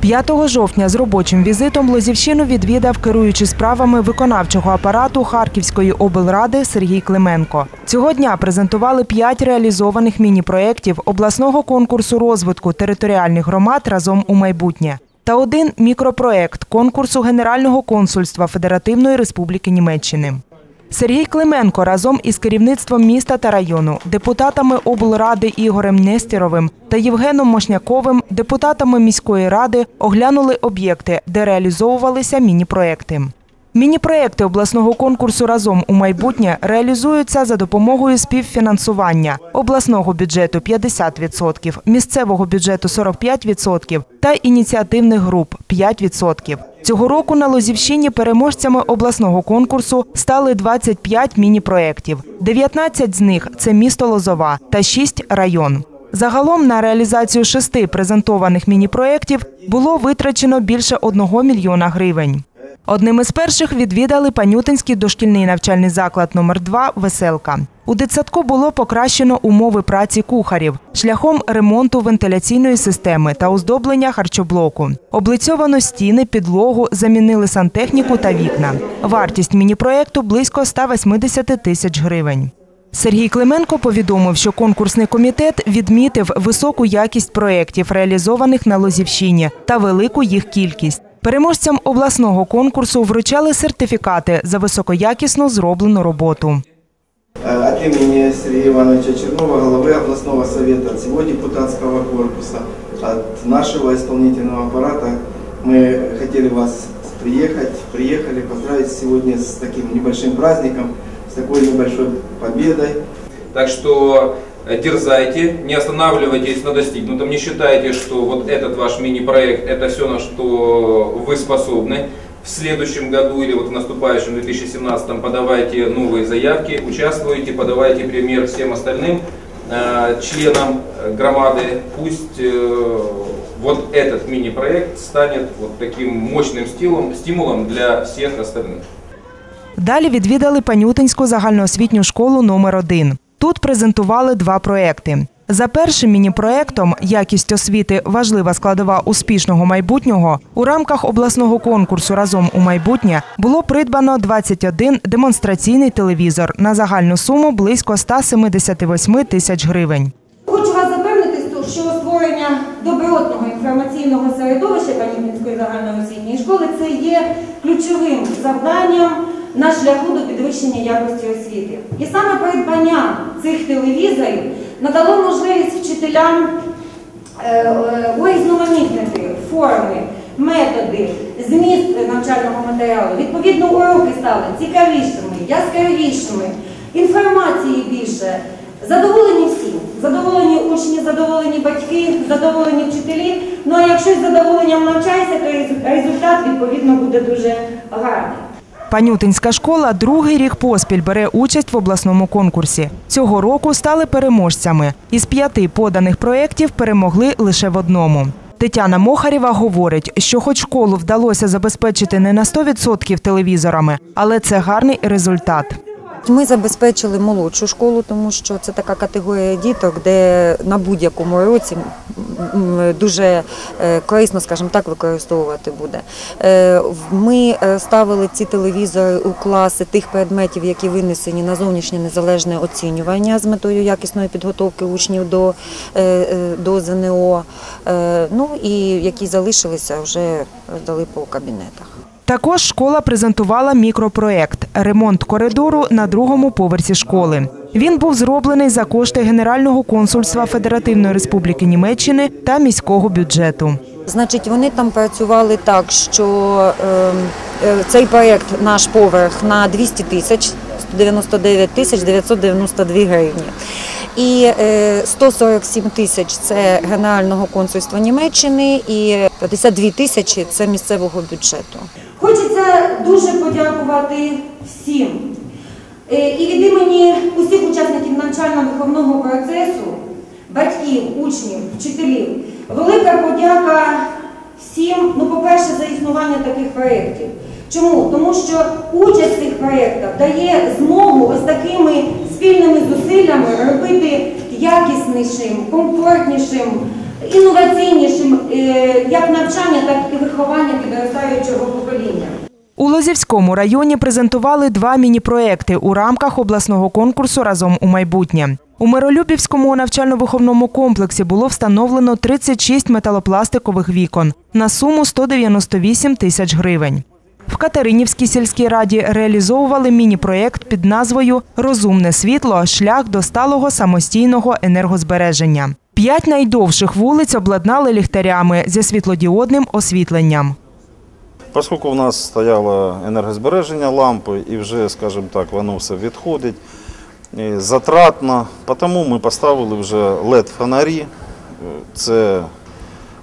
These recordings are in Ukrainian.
5 жовтня з робочим візитом Лозівщину відвідав керуючий справами виконавчого апарату Харківської облради Сергій Клименко. Цього дня презентували п'ять реалізованих міні-проєктів обласного конкурсу розвитку територіальних громад разом у майбутнє та один мікропроєкт конкурсу Генерального консульства Федеративної Республіки Німеччини. Сергій Клименко разом із керівництвом міста та району, депутатами облради Ігорем Нестіровим та Євгеном Мошняковим, депутатами міської ради оглянули об'єкти, де реалізовувалися міні-проекти. Міні-проекти обласного конкурсу разом у майбутнє реалізуються за допомогою співфінансування обласного бюджету 50%, місцевого бюджету 45% та ініціативних груп 5%. Цього року на Лозівщині переможцями обласного конкурсу стали 25 міні-проєктів. 19 з них це місто Лозова та 6 – район. Загалом на реалізацію шести презентованих міні-проєктів було витрачено більше 1 мільйона гривень. Одним із перших відвідали Панютинський дошкільний навчальний заклад номер 2 Веселка. У дитсадку було покращено умови праці кухарів шляхом ремонту вентиляційної системи та оздоблення харчоблоку. Облицьовано стіни, підлогу, замінили сантехніку та вікна. Вартість міні-проєкту близько 180 тисяч гривень. Сергій Клименко повідомив, що конкурсний комітет відмітив високу якість проєктів, реалізованих на Лозівщині, та велику їх кількість. Переможцям обласного конкурсу вручали сертифікати за високоякісно зроблену роботу. Э, От имени Сергея Ивановича Чернова, главы областного совета, от всего депутатского корпуса, от нашего исполнительного аппарата, мы хотели вас приехать, приехали поздравить сегодня с таким небольшим праздником, с такой небольшой победой. Так что э, дерзайте, не останавливайтесь на достигнутом, не считайте, что вот этот ваш мини-проект это все, на что вы способны. В следующем году или вот в наступающем 2017 подавайте новые заявки, участвуйте, подавайте пример всем остальным э, членам э, громады. Пусть э, вот этот мини-проект станет вот таким мощным стилом, стимулом для всех остальных. Далі відвідали Панютинську загальноосвітню школу номер 1 Тут презентували два проекти. За першим міні-проектом Якість освіти важлива складова успішного майбутнього у рамках обласного конкурсу Разом у майбутнє було придбано 21 демонстраційний телевізор на загальну суму близько 178 тисяч гривень. Хочу вас запевнити, що створення добротного інформаційного середовища Панівницької загальноосвітньої школи це є ключовим завданням на шляху до підвищення якості освіти. І саме придбання цих телевізорів надало можливість вчителям е, е, урізноманітнити форми, методи, зміст навчального матеріалу. Відповідно, уроки стали цікавішими, яскравішими, інформації більше. Задоволені всі. Задоволені учні, задоволені батьки, задоволені вчителі. Ну а якщо з задоволенням навчається, то результат відповідно буде дуже гарний. Панютинська школа другий рік поспіль бере участь в обласному конкурсі. Цього року стали переможцями. Із п'яти поданих проєктів перемогли лише в одному. Тетяна Мохарєва говорить, що хоч школу вдалося забезпечити не на 100% телевізорами, але це гарний результат. Ми забезпечили молодшу школу, тому що це така категорія діток, де на будь-якому році дуже е, корисно, скажімо так, використовувати буде. Е, Ми е, ставили ці телевізори у класи тих предметів, які винесені на зовнішнє незалежне оцінювання з метою якісної підготовки учнів до, до ЗНО. Ну і які залишилися, вже роздали по кабінетах. Також школа презентувала мікропроєкт ремонт коридору на другому поверсі школи. Він був зроблений за кошти Генерального консульства Федеративної Республіки Німеччини та міського бюджету. Значить, вони там працювали так, що е, е, цей проєкт наш поверх на 200 тисяч 199 тисяч 992 гривні. І е, 147 тисяч це Генерального консульства Німеччини і 52 тисячі це місцевого бюджету. Дуже подякувати всім. Е, І від імені усіх учасників навчально-виховного процесу, батьків, учнів, вчителів, велика подяка всім, ну, по-перше, за існування таких проєктів. Чому? Тому що участь в цих проєктах дає змогу ось такими спільними зусиллями робити якіснішим, комфортнішим, інноваційнішим е, як навчання, так і виховання підростаючого покоління. У Лозівському районі презентували два міні-проекти у рамках обласного конкурсу Разом у майбутнє. У Миролюбівському навчально-виховному комплексі було встановлено 36 металопластикових вікон на суму 198 тисяч гривень. В Катеринівській сільській раді реалізовували міні-проєкт під назвою Розумне світло шлях до сталого самостійного енергозбереження. П'ять найдовших вулиць обладнали ліхтарями зі світлодіодним освітленням. Оскільки у нас стояло енергозбереження лампи і вже, скажімо так, воно все відходить затратно, тому ми поставили вже LED-фонарі. Це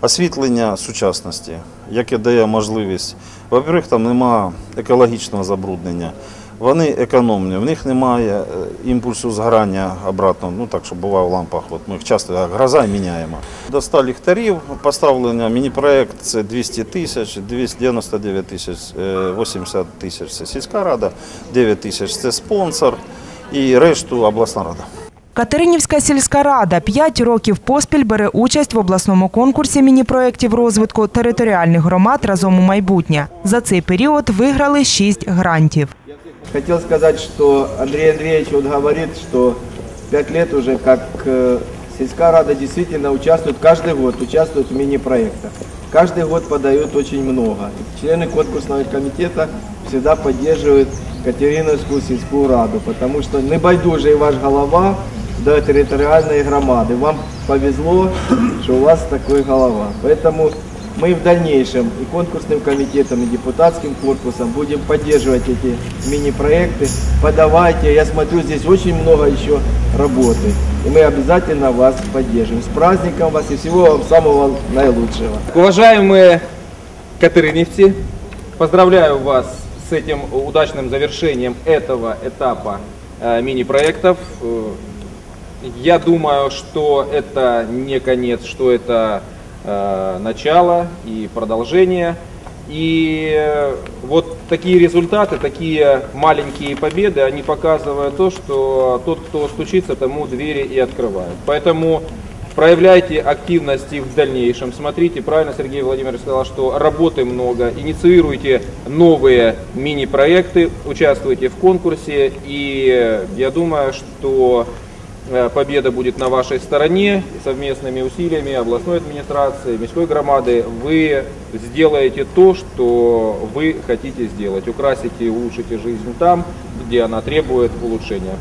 освітлення сучасності, яке дає можливість. Во-первых, там немає екологічного забруднення. Вони економні, в них немає е, імпульсу згорання обратно, ну так, що буває в лампах. От ми їх часто гроза міняємо. До 100 ліхтарів поставлення міні-проект це 200 тисяч, 299 тисяч, е, 80 тисяч це сільська рада, 9 тисяч це спонсор і решту обласна рада. Катеринівська сільська рада п'ять років поспіль бере участь в обласному конкурсі міні-проєктів розвитку територіальних громад разом у майбутнє. За цей період виграли шість грантів. Хотел сказать, что Андрей Андреевич вот говорит, что пять лет уже как э, сельская рада действительно участвует, каждый год участвует в мини-проектах. Каждый год подают очень много. Члены конкурсного комитета всегда поддерживают Катериновскую сельскую раду, потому что не байдуже ваш голова до территориальной громады. Вам повезло, что у вас такой голова. Поэтому мы в дальнейшем и конкурсным комитетом, и депутатским корпусом будем поддерживать эти мини-проекты. Подавайте, я смотрю, здесь очень много еще работы. И мы обязательно вас поддержим. С праздником вас и всего вам самого наилучшего. Уважаемые катырыневцы, поздравляю вас с этим удачным завершением этого этапа э, мини-проектов. Э, Я думаю, что это не конец, что это начало и продолжение. И э, вот такие результаты, такие маленькие победы, они показывают то, что тот, кто стучится, тому двери и открывают. Поэтому проявляйте активность и в дальнейшем. Смотрите, правильно Сергей Владимирович сказал, что работы много. Инициируйте новые мини-проекты, участвуйте в конкурсе. И э, я думаю, что э, победа будет на вашей стороне. Совместными усилиями областной администрации, міської громады вы сделаете то, что вы хотите сделать. Украсите и улучшите жизнь там, где она требует улучшения.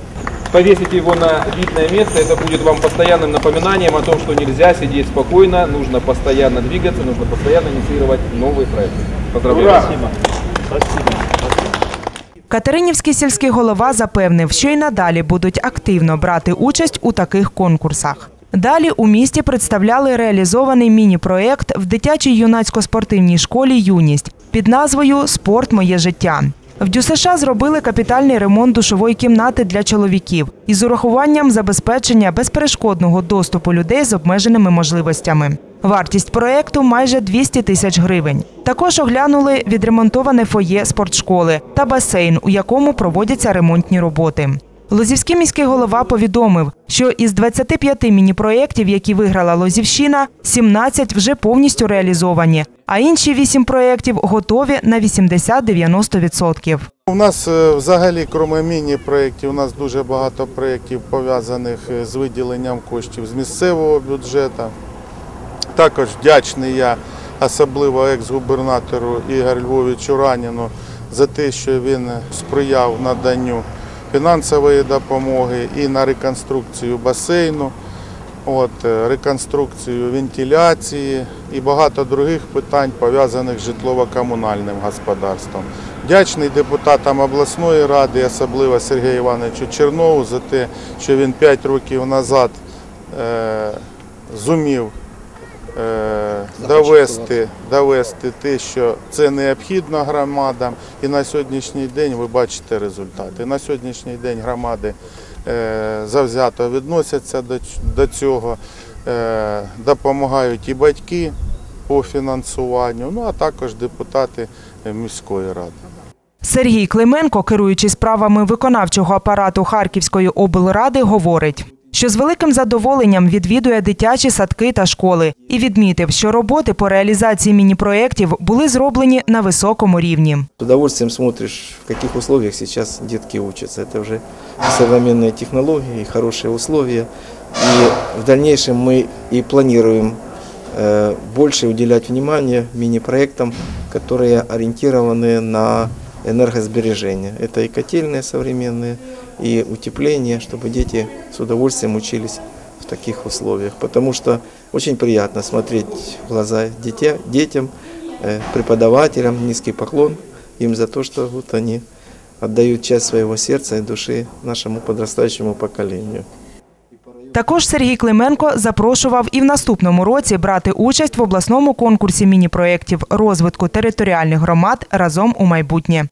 Повесите его на видное место, это будет вам постоянным напоминанием о том, что нельзя сидеть спокойно, нужно постоянно двигаться, нужно постоянно инициировать новые проекты. Поздравляю. Катеринівський сільський голова запевнив, що й надалі будуть активно брати участь у таких конкурсах. Далі у місті представляли реалізований міні-проект в дитячій юнацько-спортивній школі Юність під назвою Спорт моє життя. В ДЮСШ зробили капітальний ремонт душової кімнати для чоловіків із урахуванням забезпечення безперешкодного доступу людей з обмеженими можливостями. Вартість проєкту майже 200 тисяч гривень. Також оглянули відремонтоване фоє спортшколи та басейн, у якому проводяться ремонтні роботи. Лозівський міський голова повідомив, що із 25 міні-проєктів, які виграла Лозівщина, 17 вже повністю реалізовані, а інші 8 проєктів готові на 80-90%. У нас е, взагалі, крім міні-проєктів, у нас дуже багато проєктів пов'язаних е, з виділенням коштів з місцевого бюджету. Також вдячний я особливо екс-губернатору Ігор Львовичу Раніну за те, що він сприяв наданню фінансової допомоги і на реконструкцію басейну, от, е, реконструкцію вентиляції і багато других питань, пов'язаних з житлово-комунальним господарством. Вдячний депутатам обласної ради, особливо Сергію Івановичу Чернову, за те, що він 5 років назад е, зумів е, довести, довести те, що це необхідно громадам. І на сьогоднішній день ви бачите результати. На сьогоднішній день громади е, завзято відносяться до, цього, е, допомагають і батьки по фінансуванню, ну а також депутати е, міської ради. Сергій Клименко, керуючий справами виконавчого апарату Харківської облради, говорить, що з великим задоволенням відвідує дитячі садки та школи і відмітив, що роботи по реалізації міні-проєктів були зроблені на високому рівні. С удовольствием смотришь, в каких условиях сейчас детки учатся. Это уже современные технологии, хорошие условия. И в дальнейшем мы и планируем э, больше уделять внимание мини-проектам, которые ориентированы на энергосбережение. Это и котельные современные, и утепление, чтобы дети с удовольствием учились в таких условиях. Потому что очень приятно смотреть в глаза дитя, детям, э, преподавателям, низкий поклон им за то, что вот они отдают часть своего сердца и души нашему подрастающему поколению. Також Сергій Клименко запрошував і в наступному році брати участь в обласному конкурсі міні-проєктів розвитку територіальних громад разом у майбутнє.